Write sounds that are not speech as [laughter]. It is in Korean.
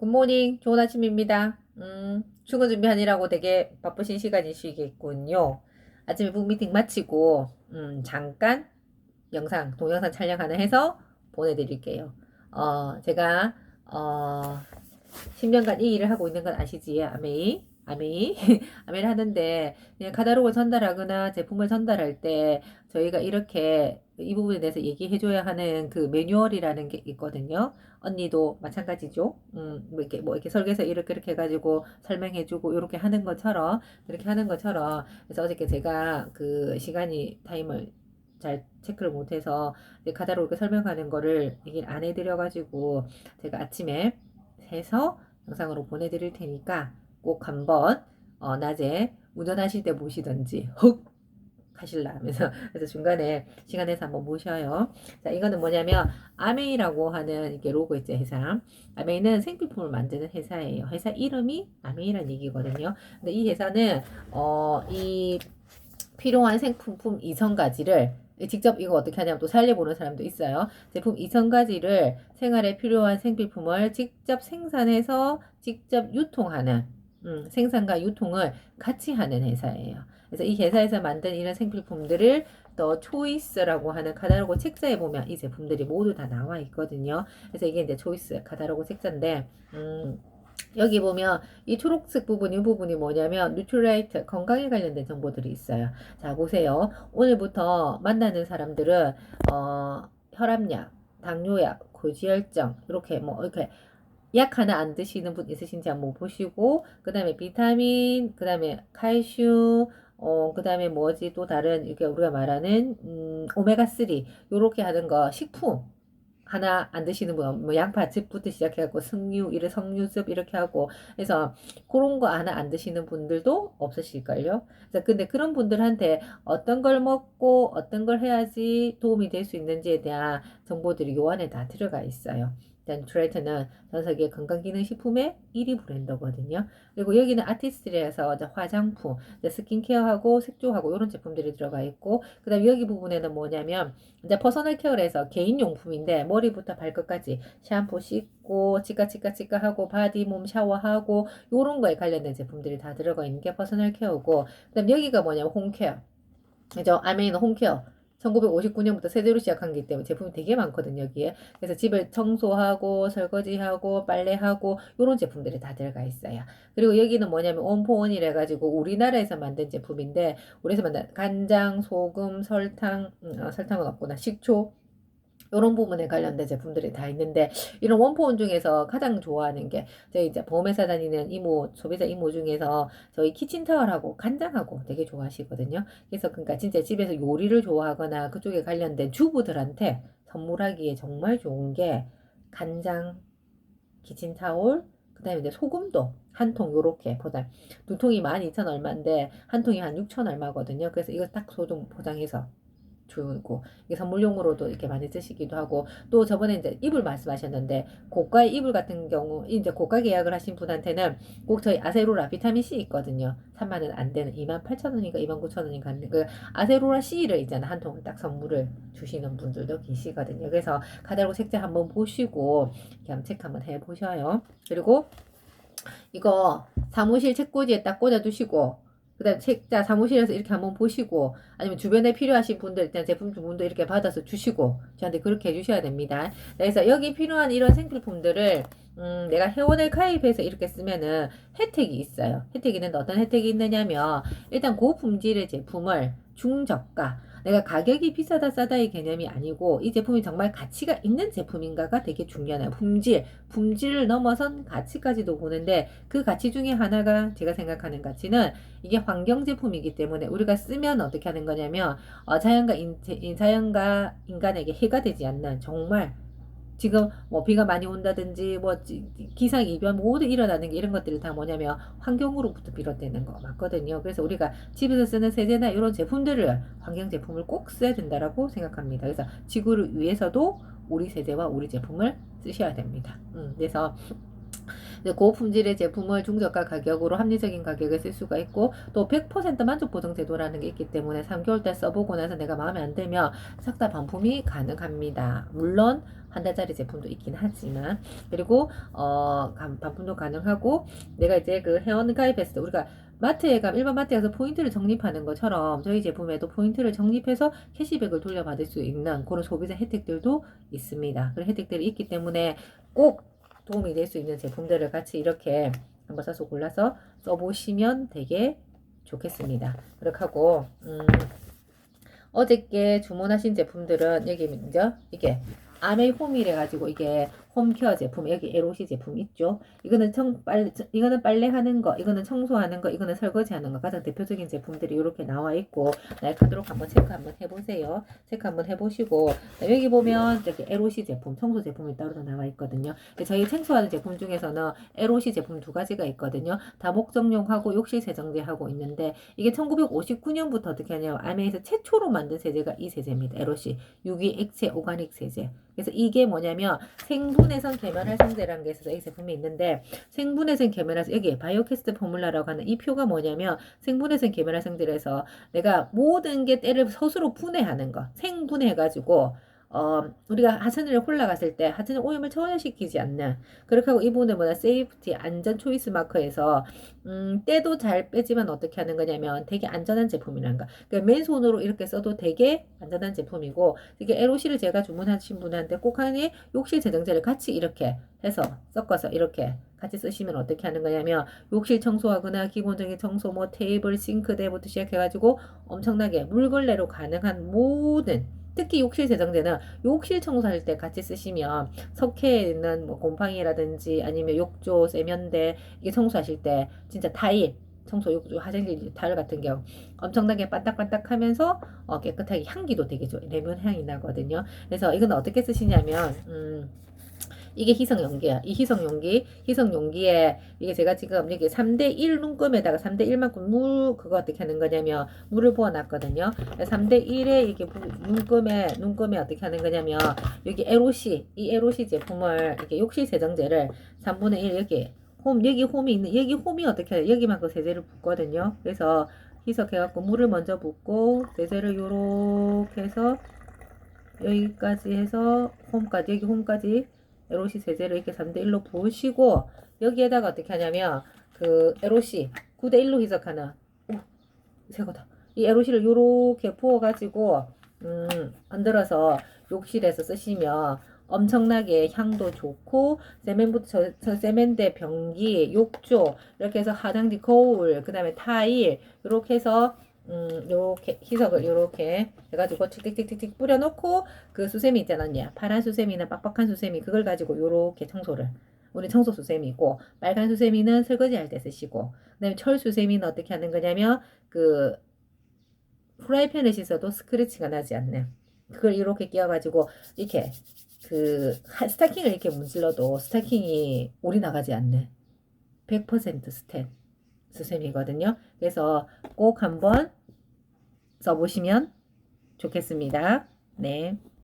굿모닝, 좋은 아침입니다. 음, 출근 준비하느라고 되게 바쁘신 시간이시겠군요. 아침에 북 미팅 마치고, 음, 잠깐 영상, 동영상 촬영 하나 해서 보내드릴게요. 어, 제가, 어, 10년간 이 일을 하고 있는 건 아시지? 아메이? 아메이? [laughs] 아메이를 하는데, 그냥 카다로그를 전달하거나 제품을 전달할 때, 저희가 이렇게 이 부분에 대해서 얘기해줘야 하는 그 매뉴얼이라는 게 있거든요. 언니도 마찬가지죠. 음, 뭐 이렇게, 뭐 이렇게 설계서 이렇게 이렇게 해가지고 설명해주고, 이렇게 하는 것처럼, 이렇게 하는 것처럼. 그래서 어저께 제가 그 시간이 타임을 잘 체크를 못해서 카다로그 설명하는 거를 얘기를 안 해드려가지고, 제가 아침에 해서 영상으로 보내드릴 테니까 꼭 한번, 어, 낮에 운전하실 때 보시든지, 헉! 하실라 하면서 그래서 중간에 시간 내서 한번 보셔요. 자, 이거는 뭐냐면 아메이라고 하는 이게 로고 있죠, 회사. 아메이는 생필품을 만드는 회사예요. 회사 이름이 아메이라는 얘기거든요. 근데 이 회사는 어, 이 필요한 생필품 2,000가지를 직접 이거 어떻게 하냐면 또 살려보는 사람도 있어요. 제품 2,000가지를 생활에 필요한 생필품을 직접 생산해서 직접 유통하는 음, 생산과 유통을 같이 하는 회사예요. 그래서 이 회사에서 만든 이런 생필품들을 더 초이스라고 하는 카다로그 책자에 보면 이 제품들이 모두 다 나와 있거든요. 그래서 이게 이제 초이스 카다로그 책자인데, 음, 여기 보면 이 초록색 부분, 이 부분이 뭐냐면 뉴트라이트 건강에 관련된 정보들이 있어요. 자, 보세요. 오늘부터 만나는 사람들은 어, 혈압약, 당뇨약, 고지혈증 이렇게 뭐 이렇게 약 하나 안 드시는 분 있으신지 한번 보시고 그 다음에 비타민, 그 다음에 칼슘 어, 그 다음에 뭐지, 또 다른, 이게 우리가 말하는, 음, 오메가3, 요렇게 하는 거, 식품. 하나 안 드시는 분, 뭐, 양파즙부터 시작해갖고, 석류, 이래, 석류즙, 이렇게 하고, 그래서, 그런 거 하나 안 드시는 분들도 없으실걸요? 그래서, 근데 그런 분들한테 어떤 걸 먹고, 어떤 걸 해야지 도움이 될 수 있는지에 대한 정보들이 요 안에 다 들어가 있어요. 일단 트레이트는 전 세계 건강기능식품의 1위 브랜드거든요. 그리고 여기는 아티스트리에서 화장품, 스킨케어하고 색조하고 이런 제품들이 들어가 있고, 그 다음에 여기 부분에는 뭐냐면, 이제 퍼서널 케어에서 개인용품인데, 머리부터 발끝까지 샴푸 씻고, 치카 치카 치카 하고, 바디 몸 샤워하고, 요런 거에 관련된 제품들이 다 들어가 있는 게 퍼서널 케어고, 그 다음 여기가 뭐냐면 홈케어. 그죠? 아메이는 홈케어. 1959년부터 세제로 시작한 게 때문에 제품이 되게 많거든요, 여기에. 그래서 집을 청소하고, 설거지하고, 빨래하고, 요런 제품들이 다 들어가 있어요. 그리고 여기는 뭐냐면 원포원이라 가지고 우리나라에서 만든 제품인데, 우리에서 만든 간장, 소금, 설탕, 음, 아, 설탕은 없구나, 식초, 이런 부분에 관련된 제품들이 다 있는데 이런 원포원 중에서 가장 좋아하는 게 저희 이제 보험회사 다니는 이모 소비자 이모 중에서 저희 키친타월하고 간장하고 되게 좋아하시거든요. 그래서 그러니까 진짜 집에서 요리를 좋아하거나 그쪽에 관련된 주부들한테 선물하기에 정말 좋은 게 간장, 키친타올, 그다음에 이제 소금도 한 통 요렇게 포장. 두 통이 12,000 얼마인데 한 통이 한6,000 얼마거든요. 그래서 이거 딱 소금 포장해서 주고 이게 선물용으로도 이렇게 많이 쓰시기도 하고 또 저번에 이제 이불 말씀하셨는데 고가의 이불 같은 경우 이제 고가 계약을 하신 분한테는 꼭 저희 아세로라 비타민 C 있거든요. 3만 원 안 되는 2만 8천 원인가 2만 9천 원인가 그 아세로라 C를 있잖아 한 통을 딱 선물을 주시는 분들도 계시거든요. 그래서 책자 한번 보시고 체크 한번 해 보셔요. 그리고 이거 사무실 책꽂이에 딱 꽂아 두시고 그다음 책자 사무실에서 이렇게 한번 보시고 아니면 주변에 필요하신 분들 일단 제품 주문도 이렇게 받아서 주시고 저한테 그렇게 해주셔야 됩니다. 그래서 여기 필요한 이런 생필품들을 음, 내가 회원을 가입해서 이렇게 쓰면은 혜택이 있어요. 혜택이 있는데 어떤 혜택이 있느냐면 일단 고품질의 제품을 중저가 내가 가격이 비싸다 싸다의 개념이 아니고 이 제품이 정말 가치가 있는 제품인가가 되게 중요하네요. 품질, 품질을 넘어선 가치까지도 보는데 그 가치 중에 하나가 제가 생각하는 가치는 이게 환경 제품이기 때문에 우리가 쓰면 어떻게 하는 거냐면 어, 자연과 인, 자연과 인간에게 해가 되지 않는 정말 지금 뭐 비가 많이 온다든지 뭐 기상 이변 모두 일어나는 게 이런 것들이 다 뭐냐면 환경으로부터 비롯되는 거 맞거든요. 그래서 우리가 집에서 쓰는 세제나 이런 제품들을 환경 제품을 꼭 써야 된다라고 생각합니다. 그래서 지구를 위해서도 우리 세제와 우리 제품을 쓰셔야 됩니다. 음, 그래서 고품질의 제품을 중저가 가격으로 합리적인 가격에 쓸 수가 있고 또 100% 만족 보증 제도라는 게 있기 때문에 3개월 때 써보고 나서 내가 마음에 안 들면 싹 다 반품이 가능합니다. 물론 한 달짜리 제품도 있긴 하지만 그리고 어 감- 반품도 가능하고 내가 이제 그 회원 가입했을 때 우리가 마트에 가면 일반 마트에 가서 포인트를 적립하는 것처럼 저희 제품에도 포인트를 적립해서 캐시백을 돌려받을 수 있는 그런 소비자 혜택들도 있습니다. 그런 혜택들이 있기 때문에 꼭 도움이 될 수 있는 제품들을 같이 이렇게 한번 써서 골라서 써보시면 되게 좋겠습니다. 그렇게 하고 음, 어저께 주문하신 제품들은 여기 먼저 이게 아메 홈이래 가지고 이게 홈케어 제품 여기 에로시 제품 있죠. 이거는 청 빨래 이거는 빨래하는 거, 이거는 청소하는 거, 이거는 설거지하는 거 가장 대표적인 제품들이 이렇게 나와 있고 날카도록 한번 체크 한번 해보세요. 체크 한번 해보시고 여기 보면 저기 에로시 제품, 청소 제품이 따로 더 나와 있거든요. 저희 청소하는 제품 중에서는 에로시 제품 두 가지가 있거든요. 다목적용하고 욕실 세정제하고 있는데 이게 1959년부터 어떻게 하냐면 아메에서 최초로 만든 세제가 이 세제입니다. 에로시 유기 액체 오가닉 세제. 그래서 이게 뭐냐면 생분 해성 계면활 성제라는 게 있어서 이 제품이 있는데 생분해성 계면활성 여기 바이오캐스트 포뮬라라고 하는 이 표가 뭐냐면 생분해성 계면활 성제에서 내가 모든 게 때를 스스로 분해하는 거. 생분해가지고 어, 우리가 하천을 홀라갔을 때 하천의 오염을 전혀 시키지 않는 그렇게 하고 이 부분은 뭐냐 세이프티 안전 초이스 마커에서 음, 때도 잘 빼지만 어떻게 하는 거냐면 되게 안전한 제품이라는 거. 그러니까 맨손으로 이렇게 써도 되게 안전한 제품이고 이게 LOC를 제가 주문하신 분한테 꼭 하니 욕실 제정제를 같이 이렇게 해서 섞어서 이렇게 같이 쓰시면 어떻게 하는 거냐면 욕실 청소하거나 기본적인 청소 뭐 테이블 싱크대부터 시작해가지고 엄청나게 물걸레로 가능한 모든 특히 욕실 세정제는 욕실 청소할 때 같이 쓰시면 석회에 있는 뭐 곰팡이라든지 아니면 욕조 세면대 이게 청소하실 때 진짜 타일 청소 욕조 화장실 타일 같은 경우 엄청나게 반딱반딱하면서 어, 깨끗하게 향기도 되게 좋아요. 레몬 향이 나거든요. 그래서 이건 어떻게 쓰시냐면 음, 이게 희석 용기야. 이 희석 용기, 희석 용기에 이게 제가 지금 여기 3대 1 눈금에다가 3대 1만큼 물 그거 어떻게 하는 거냐면 물을 부어 놨거든요. 3대 1에 이게 부- 눈금에 눈금에 어떻게 하는 거냐면 여기 에로시 이 에로시 제품을 이렇게 욕실 세정제를 3분의 1 여기 홈 여기 홈이 있는 여기 홈이 어떻게 해요? 여기만 그 세제를 붓거든요. 그래서 희석해갖고 물을 먼저 붓고 세제를 요렇게 해서 여기까지 해서 홈까지 여기 홈까지 에로시 세제를 이렇게 3대 1로 부으시고 여기에다가 어떻게 하냐면 그 에로시 9대 1로 희석하는 오 새거다. 이 에로시를 요렇게 부어가지고 음 흔들어서 욕실에서 쓰시면 엄청나게 향도 좋고 세면부터 저, 저 세면대 변기 욕조 이렇게 해서 화장지 거울 그 다음에 타일 이렇게 해서 음 요렇게 희석을 요렇게 해가지고 틱틱틱틱틱 뿌려놓고 그 수세미 있잖아요. 파란 수세미나 빡빡한 수세미 그걸 가지고 요렇게 청소를. 우리 청소 수세미고 빨간 수세미는 설거지 할 때 쓰시고 그다음에 철 수세미는 어떻게 하는 거냐면 그 프라이팬에 씻어도 스크래치가 나지 않는 그걸 이렇게 끼워가지고 이렇게 그 하- 스타킹을 이렇게 문질러도 스타킹이 올이 나가지 않는 100% 스텐 수세미거든요. 그래서 꼭 한번 써보시면 좋겠습니다. 네.